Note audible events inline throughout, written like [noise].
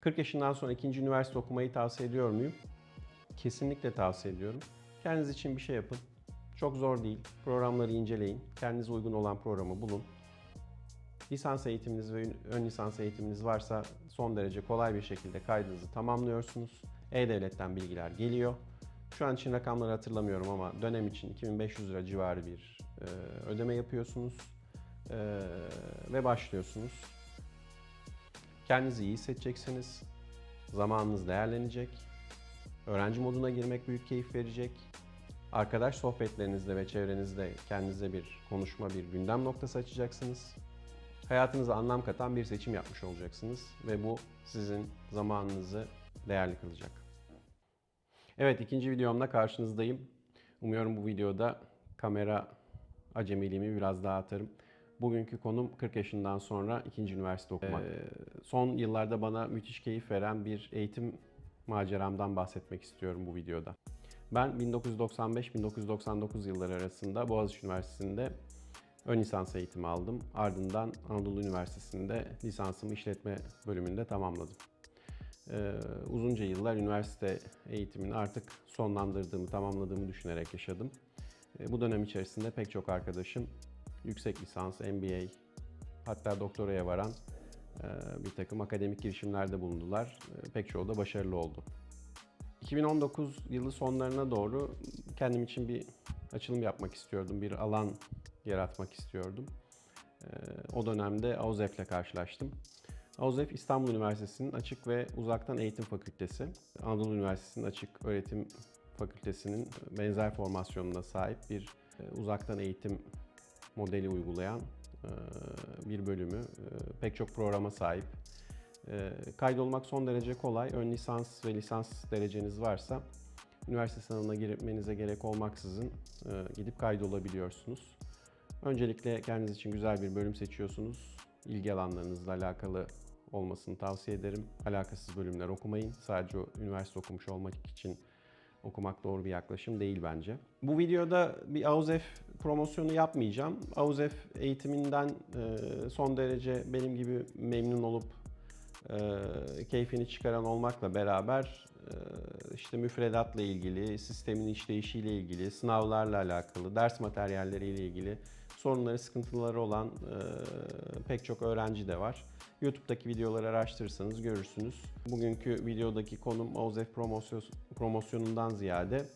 40 yaşından sonra ikinci üniversite okumayı tavsiye ediyor muyum? Kesinlikle tavsiye ediyorum. Kendiniz için bir şey yapın. Çok zor değil. Programları inceleyin. Kendinize uygun olan programı bulun. Lisans eğitiminiz ve ön lisans eğitiminiz varsa son derece kolay bir şekilde kaydınızı tamamlıyorsunuz. E-Devlet'ten bilgiler geliyor. Şu an için rakamları hatırlamıyorum ama dönem için 2500 lira civarı bir e, ödeme yapıyorsunuz e, ve başlıyorsunuz. Kendinizi iyi hissedeceksiniz. Zamanınız değerlenecek. Öğrenci moduna girmek büyük keyif verecek. Arkadaş sohbetlerinizde ve çevrenizde kendinize bir konuşma, bir gündem noktası açacaksınız. Hayatınıza anlam katan bir seçim yapmış olacaksınız ve bu sizin zamanınızı değerli kılacak. Evet ikinci videomda karşınızdayım. Umuyorum bu videoda kamera acemiliğimi biraz daha atarım. Bugünkü konum 40 yaşından sonra ikinci üniversite okumak. Ee, son yıllarda bana müthiş keyif veren bir eğitim maceramdan bahsetmek istiyorum bu videoda. Ben 1995-1999 yılları arasında Boğaziçi Üniversitesi'nde ön lisans eğitimi aldım. Ardından Anadolu Üniversitesi'nde lisansımı işletme bölümünde tamamladım. Ee, uzunca yıllar üniversite eğitimini artık sonlandırdığımı, tamamladığımı düşünerek yaşadım. Ee, bu dönem içerisinde pek çok arkadaşım yüksek lisans, MBA, hatta doktoraya varan e, bir takım akademik girişimlerde bulundular. E, Pek çoğu da başarılı oldu. 2019 yılı sonlarına doğru kendim için bir açılım yapmak istiyordum. Bir alan yaratmak istiyordum. E, O dönemde AUZEF'le karşılaştım. AUZEF İstanbul Üniversitesi'nin Açık ve Uzaktan Eğitim Fakültesi. Anadolu Üniversitesi'nin Açık Öğretim Fakültesi'nin benzer formasyonuna sahip bir uzaktan eğitim modeli uygulayan e, bir bölümü. E, Pek çok programa sahip. E, Kaydolmak son derece kolay. Ön lisans ve lisans dereceniz varsa üniversite sınavına girmenize gerek olmaksızın gidip kaydolabiliyorsunuz. Öncelikle kendiniz için güzel bir bölüm seçiyorsunuz. İlgi alanlarınızla alakalı olmasını tavsiye ederim. Alakasız bölümler okumayın. Sadece üniversite okumuş olmak için okumak doğru bir yaklaşım değil bence. Bu videoda bir AUZEF promosyonu yapmayacağım. AUZEF eğitiminden e, son derece benim gibi memnun olup e, keyfini çıkaran olmakla beraber e, işte müfredatla ilgili, sistemin işleyişiyle ilgili, sınavlarla alakalı, ders materyalleriyle ilgili sorunları, sıkıntıları olan pek çok öğrenci de var. YouTube'daki videoları araştırırsanız görürsünüz. Bugünkü videodaki konum OZEF promosyon, promosyonundan ziyade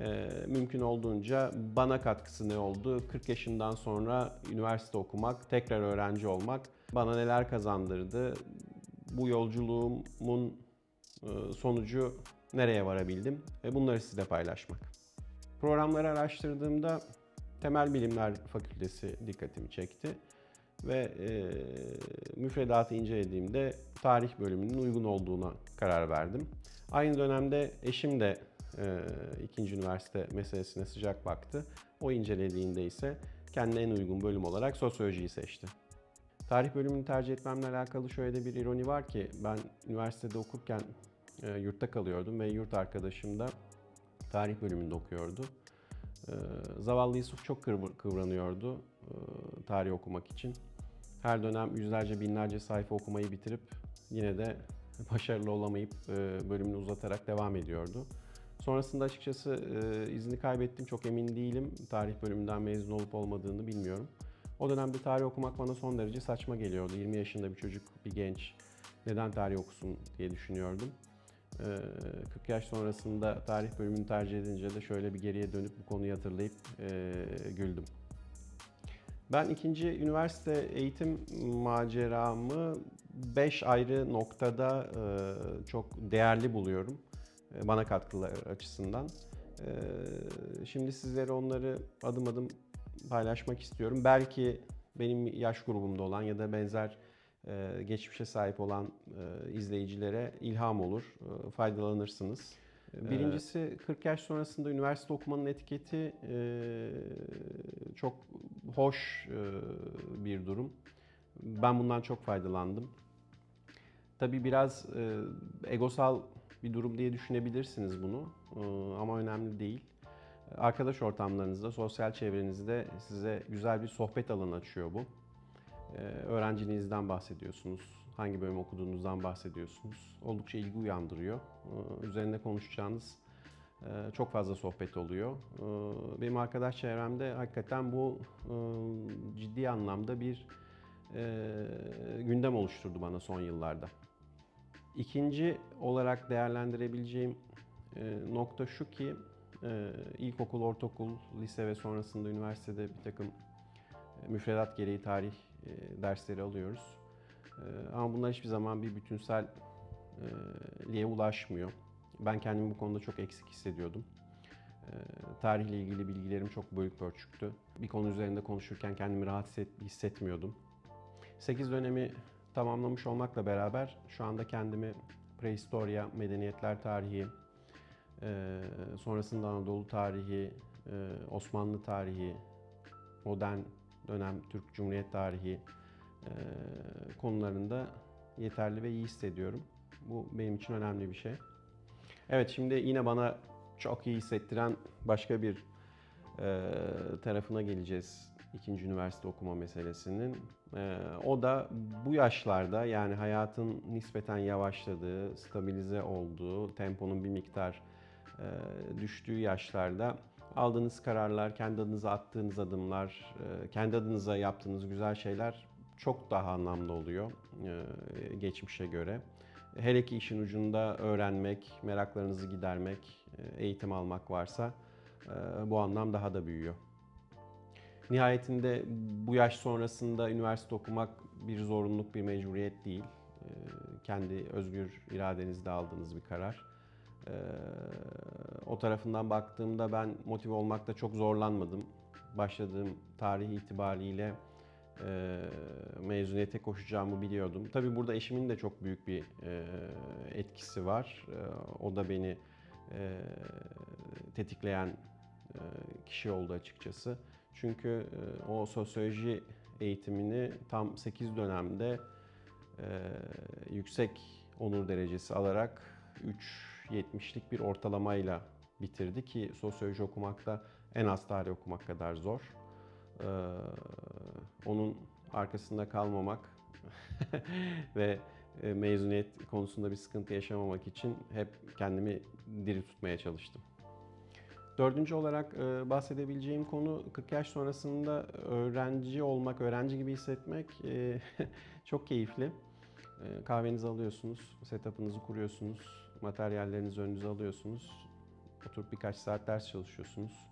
e, mümkün olduğunca bana katkısı ne oldu? 40 yaşından sonra üniversite okumak, tekrar öğrenci olmak bana neler kazandırdı? Bu yolculuğumun e, sonucu nereye varabildim? Ve bunları sizle paylaşmak. Programları araştırdığımda Temel Bilimler Fakültesi dikkatimi çekti ve e, müfredatı incelediğimde tarih bölümünün uygun olduğuna karar verdim. Aynı dönemde eşim de ikinci üniversite meselesine sıcak baktı. O incelediğinde ise kendine en uygun bölüm olarak sosyolojiyi seçti. Tarih bölümünü tercih etmemle alakalı şöyle de bir ironi var ki ben üniversitede okurken e, yurtta kalıyordum ve yurt arkadaşım da tarih bölümünde okuyordu. Ee, Zavallı Yusuf çok kıvr- kıvranıyordu e, tarih okumak için. Her dönem yüzlerce binlerce sayfa okumayı bitirip yine de [laughs] başarılı olamayıp e, bölümünü uzatarak devam ediyordu. Sonrasında açıkçası e, izni kaybettim. Çok emin değilim. Tarih bölümünden mezun olup olmadığını bilmiyorum. O dönemde tarih okumak bana son derece saçma geliyordu. 20 yaşında bir çocuk, bir genç neden tarih okusun diye düşünüyordum. Ee, 40 yaş sonrasında tarih bölümünü tercih edince de şöyle bir geriye dönüp bu konuyu hatırlayıp güldüm. Ben ikinci üniversite eğitim maceramı 5 ayrı noktada çok değerli buluyorum. E, bana katkıları açısından. E, şimdi sizlere onları adım adım paylaşmak istiyorum. Belki benim yaş grubumda olan ya da benzer e, geçmişe sahip olan izleyicilere ilham olur, faydalanırsınız. Birincisi 40 yaş sonrasında üniversite okumanın etiketi çok hoş bir durum. Ben bundan çok faydalandım. Tabii biraz egosal bir durum diye düşünebilirsiniz bunu E, ama önemli değil. Arkadaş ortamlarınızda, sosyal çevrenizde size güzel bir sohbet alanı açıyor bu. Ee, öğrenciliğinizden bahsediyorsunuz. hangi bölüm okuduğunuzdan bahsediyorsunuz. Oldukça ilgi uyandırıyor. Ee, Üzerinde konuşacağınız e, çok fazla sohbet oluyor. Ee, Benim arkadaş çevremde hakikaten bu e, ciddi anlamda bir e, gündem oluşturdu bana son yıllarda. İkinci olarak değerlendirebileceğim e, nokta şu ki e, ilkokul, ortaokul, lise ve sonrasında üniversitede bir takım e, müfredat gereği tarih dersleri alıyoruz. Ama bunlar hiçbir zaman bir bütünselliğe ulaşmıyor. Ben kendimi bu konuda çok eksik hissediyordum. Tarihle ilgili bilgilerim çok bölük pörçüktü. Bir konu üzerinde konuşurken kendimi rahat hisset- hissetmiyordum. 8 dönemi tamamlamış olmakla beraber şu anda kendimi prehistorya, medeniyetler tarihi, e, sonrasında Anadolu tarihi, e, Osmanlı tarihi, modern dönem Türk Cumhuriyet tarihi e, konularında yeterli ve iyi hissediyorum. Bu benim için önemli bir şey. Evet şimdi yine bana çok iyi hissettiren başka bir tarafına geleceğiz ikinci üniversite okuma meselesinin. E, o da bu yaşlarda yani hayatın nispeten yavaşladığı, stabilize olduğu, temponun bir miktar e, düştüğü yaşlarda aldığınız kararlar, kendi adınıza attığınız adımlar, e, kendi adınıza yaptığınız güzel şeyler çok daha anlamlı oluyor e, geçmişe göre. Hele ki işin ucunda öğrenmek, meraklarınızı gidermek, eğitim almak varsa bu anlam daha da büyüyor. Nihayetinde bu yaş sonrasında üniversite okumak bir zorunluluk, bir mecburiyet değil. E, Kendi özgür iradenizle aldığınız bir karar. E, O tarafından baktığımda ben motive olmakta çok zorlanmadım. Başladığım tarih itibariyle e, mezuniyete koşacağımı biliyordum. Tabii burada eşimin de çok büyük bir e, etkisi var. E, O da beni tetikleyen kişi oldu açıkçası. Çünkü e, o sosyoloji eğitimini tam 8 dönemde e, yüksek onur derecesi alarak 3.70'lik bir ortalamayla bitirdi ki sosyoloji okumakta en az tarih okumak kadar zor. E, onun arkasında kalmamak [laughs] ve mezuniyet konusunda bir sıkıntı yaşamamak için hep kendimi diri tutmaya çalıştım. Dördüncü olarak e, bahsedebileceğim konu 40 yaş sonrasında öğrenci olmak, öğrenci gibi hissetmek e, [laughs] çok keyifli. E, kahvenizi alıyorsunuz, setup'ınızı kuruyorsunuz, materyallerinizi önünüze alıyorsunuz. Oturup birkaç saat ders çalışıyorsunuz.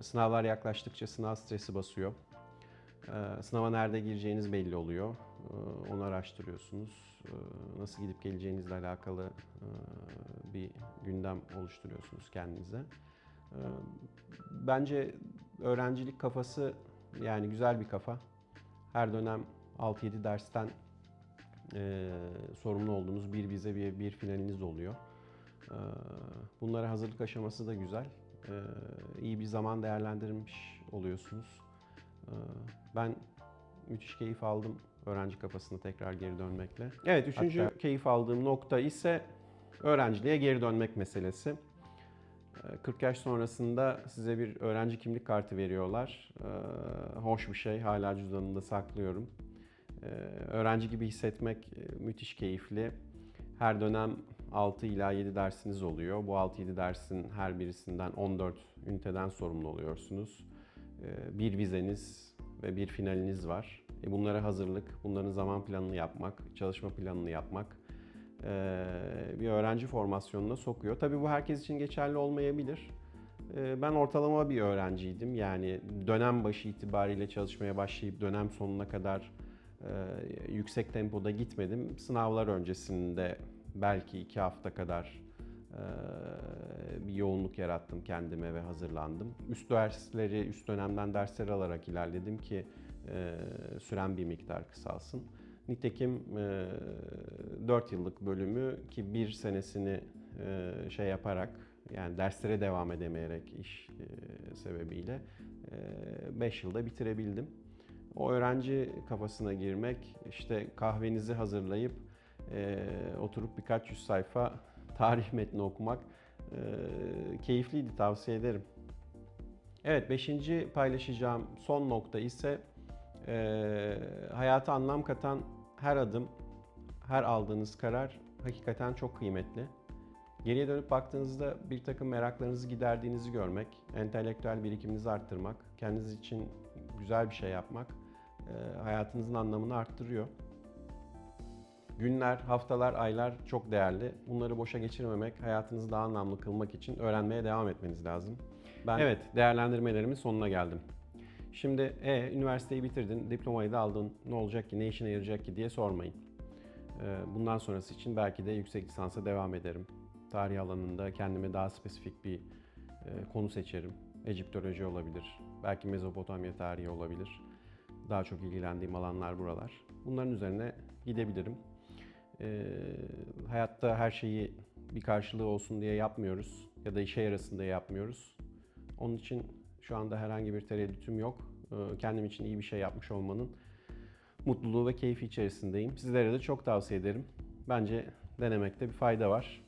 Sınavlar yaklaştıkça sınav stresi basıyor. Sınava nerede gireceğiniz belli oluyor. Onu araştırıyorsunuz. Nasıl gidip geleceğinizle alakalı bir gündem oluşturuyorsunuz kendinize. Ee, Bence öğrencilik kafası yani güzel bir kafa. Her dönem 6-7 dersten e, sorumlu olduğunuz bir vize bir, bir finaliniz oluyor. Ee, bunlara hazırlık aşaması da güzel. Ee, iyi bir zaman değerlendirmiş oluyorsunuz. Ben müthiş keyif aldım öğrenci kafasına tekrar geri dönmekle. Evet, üçüncü Hatta- keyif aldığım nokta ise öğrenciliğe geri dönmek meselesi. Ee, 40 yaş sonrasında size bir öğrenci kimlik kartı veriyorlar. Ee, Hoş bir şey, hala cüzdanımda saklıyorum. Ee, Öğrenci gibi hissetmek e, müthiş keyifli. Her dönem 6 ila 7 dersiniz oluyor. Bu 6-7 dersin her birisinden 14 üniteden sorumlu oluyorsunuz. Ee, Bir vizeniz ve bir finaliniz var. E, Bunlara hazırlık, bunların zaman planını yapmak, çalışma planını yapmak bir öğrenci formasyonuna sokuyor. Tabii bu herkes için geçerli olmayabilir. Ben ortalama bir öğrenciydim. Yani dönem başı itibariyle çalışmaya başlayıp dönem sonuna kadar yüksek tempoda gitmedim. Sınavlar öncesinde belki iki hafta kadar bir yoğunluk yarattım kendime ve hazırlandım. Üst dersleri, üst dönemden dersler alarak ilerledim ki süren bir miktar kısalsın. Nitekim 4 yıllık bölümü ki bir senesini e, şey yaparak yani derslere devam edemeyerek iş e, sebebiyle 5 yılda bitirebildim. O öğrenci kafasına girmek, işte kahvenizi hazırlayıp e, oturup birkaç yüz sayfa [laughs] tarih metni okumak e, keyifliydi, tavsiye ederim. Evet, beşinci paylaşacağım son nokta ise e, hayata anlam katan her adım her aldığınız karar hakikaten çok kıymetli. Geriye dönüp baktığınızda bir takım meraklarınızı giderdiğinizi görmek, entelektüel birikiminizi arttırmak, kendiniz için güzel bir şey yapmak e, hayatınızın anlamını arttırıyor. Günler, haftalar, aylar çok değerli. Bunları boşa geçirmemek, hayatınızı daha anlamlı kılmak için öğrenmeye devam etmeniz lazım. Ben evet, değerlendirmelerimin sonuna geldim. Şimdi e, üniversiteyi bitirdin, diplomayı da aldın. Ne olacak ki, ne işine yarayacak ki diye sormayın. Ee, Bundan sonrası için belki de yüksek lisansa devam ederim. Tarih alanında kendime daha spesifik bir e, konu seçerim. Egiptoloji olabilir, belki Mezopotamya tarihi olabilir. Daha çok ilgilendiğim alanlar buralar. Bunların üzerine gidebilirim. Ee, hayatta her şeyi bir karşılığı olsun diye yapmıyoruz ya da işe yarasın diye yapmıyoruz. Onun için şu anda herhangi bir tereddütüm yok. Ee, Kendim için iyi bir şey yapmış olmanın mutluluğu ve keyfi içerisindeyim. Sizlere de çok tavsiye ederim. Bence denemekte bir fayda var.